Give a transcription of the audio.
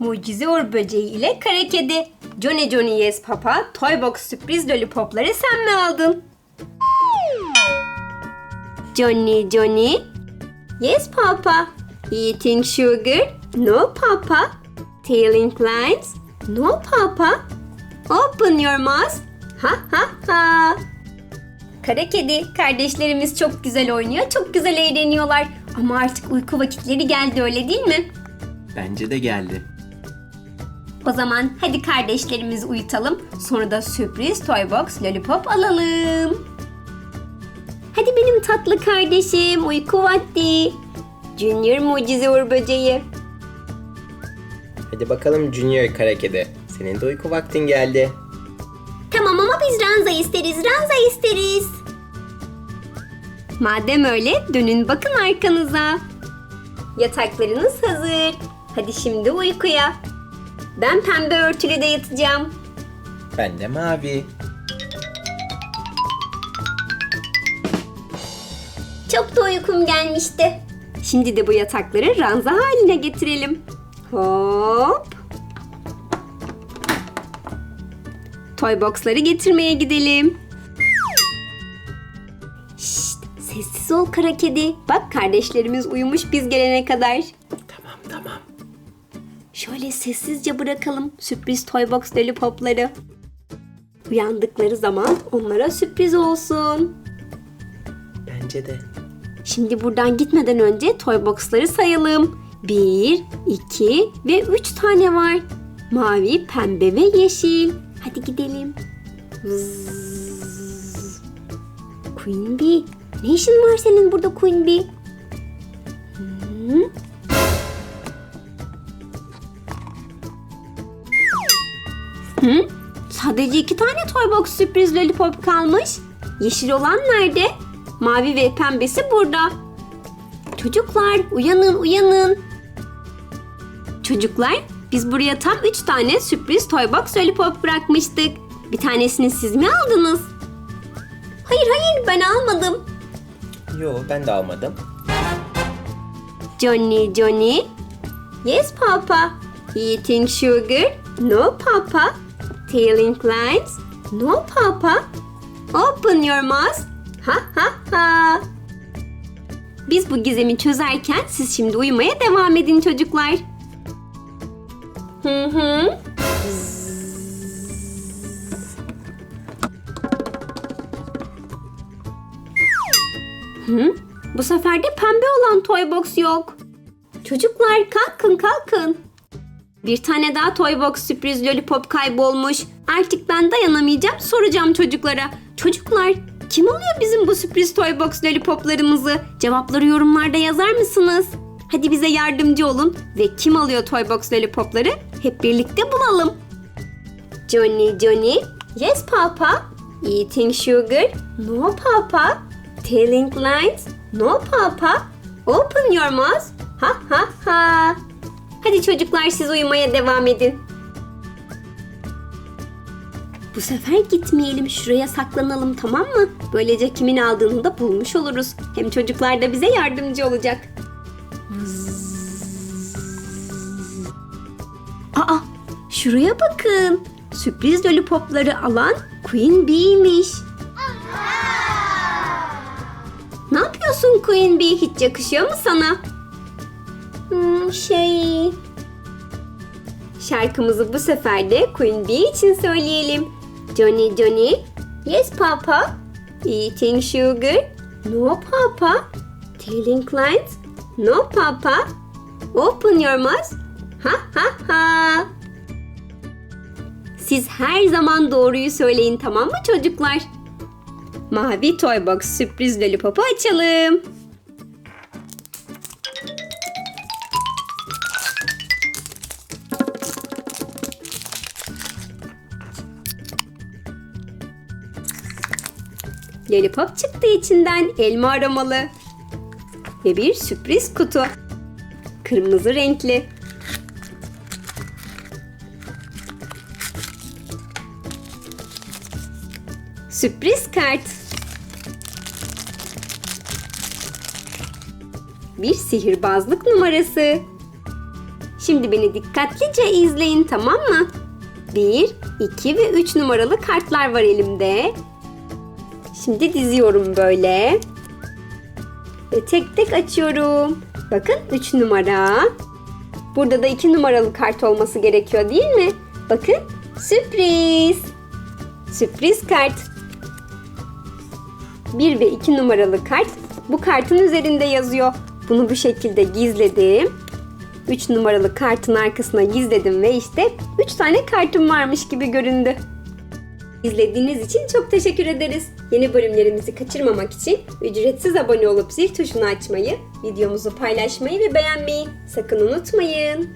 Mucize Uğur Böceği ile Kara Kedi. Johnny Johnny Yes Papa, Toybox sürpriz lollipopları sen mi aldın? Johnny Johnny Yes Papa. Eating sugar? No Papa. Tailing lines? No Papa. Open your mouth. Ha ha ha. Kara kedi, kardeşlerimiz çok güzel oynuyor, çok güzel eğleniyorlar. Ama artık uyku vakitleri geldi öyle değil mi? Bence de geldi. O zaman hadi kardeşlerimizi uyutalım. Sonra da sürpriz toy box lollipop alalım. Hadi benim tatlı kardeşim uyku vakti. Junior mucize uğur böceği. Hadi bakalım Junior kara kedi. Senin de uyku vaktin geldi. Tamam ama biz ranza isteriz, ranza isteriz. Madem öyle dönün bakın arkanıza. Yataklarınız hazır. Hadi şimdi uykuya. Ben pembe örtülü de yatacağım. Ben de mavi. Çok da uykum gelmişti. Şimdi de bu yatakları ranza haline getirelim. Hop. Toy box'ları getirmeye gidelim. Şşt, sessiz ol kara kedi. Bak kardeşlerimiz uyumuş biz gelene kadar. Tamam tamam. Şöyle sessizce bırakalım sürpriz toy box lollipopları. Uyandıkları zaman onlara sürpriz olsun. Bence de. Şimdi buradan gitmeden önce toy box'ları sayalım. 1, 2 ve 3 tane var. Mavi, pembe ve yeşil. Hadi gidelim. Vızz. Queen Bee. Ne işin var senin burada Queen Bee? Hı? Hı? Sadece iki tane toy box sürpriz lollipop kalmış. Yeşil olan nerede? Mavi ve pembesi burada. Çocuklar uyanın uyanın. Çocuklar biz buraya tam üç tane sürpriz toy box lollipop bırakmıştık. Bir tanesini siz mi aldınız? Hayır hayır ben almadım. Yo ben de almadım. Johnny Johnny. Yes papa. Eating sugar? No papa. Tailing lines? No papa. Open your mouth. Ha ha ha. Biz bu gizemi çözerken siz şimdi uyumaya devam edin çocuklar. Hı hı. Hı? Bu sefer de pembe olan toy box yok. Çocuklar kalkın kalkın. Bir tane daha toy box sürpriz lollipop kaybolmuş. Artık ben dayanamayacağım soracağım çocuklara. Çocuklar kim alıyor bizim bu sürpriz toy box lollipoplarımızı? Cevapları yorumlarda yazar mısınız? Hadi bize yardımcı olun ve kim alıyor toy box lollipopları hep birlikte bulalım. Johnny Johnny, yes papa. Eating sugar, no papa. Telling lines, no papa. Open your mouth, ha ha ha. Hadi çocuklar siz uyumaya devam edin. Bu sefer gitmeyelim şuraya saklanalım tamam mı? Böylece kimin aldığını da bulmuş oluruz. Hem çocuklar da bize yardımcı olacak. Aa şuraya bakın. Sürpriz lollipopları alan Queen Bee'miş. Ne yapıyorsun Queen Bee? Hiç yakışıyor mu sana? Şey... Şarkımızı bu sefer de Queen Bee için söyleyelim. Johnny Johnny, yes papa. Eating sugar, no papa. Telling lines, no papa. Open your mouth, ha ha ha. Siz her zaman doğruyu söyleyin tamam mı çocuklar? Mavi Toy Box sürpriz lollipopu açalım. Lollipop çıktı içinden elma aromalı. Ve bir sürpriz kutu. Kırmızı renkli. Sürpriz kart. Bir sihirbazlık numarası. Şimdi beni dikkatlice izleyin tamam mı? 1, 2 ve 3 numaralı kartlar var elimde. Şimdi diziyorum böyle. Ve tek tek açıyorum. Bakın 3 numara. Burada da 2 numaralı kart olması gerekiyor değil mi? Bakın sürpriz. Sürpriz kart. 1 ve 2 numaralı kart bu kartın üzerinde yazıyor. Bunu bu şekilde gizledim. 3 numaralı kartın arkasına gizledim ve işte 3 tane kartım varmış gibi göründü. İzlediğiniz için çok teşekkür ederiz. Yeni bölümlerimizi kaçırmamak için ücretsiz abone olup zil tuşunu açmayı, videomuzu paylaşmayı ve beğenmeyi sakın unutmayın.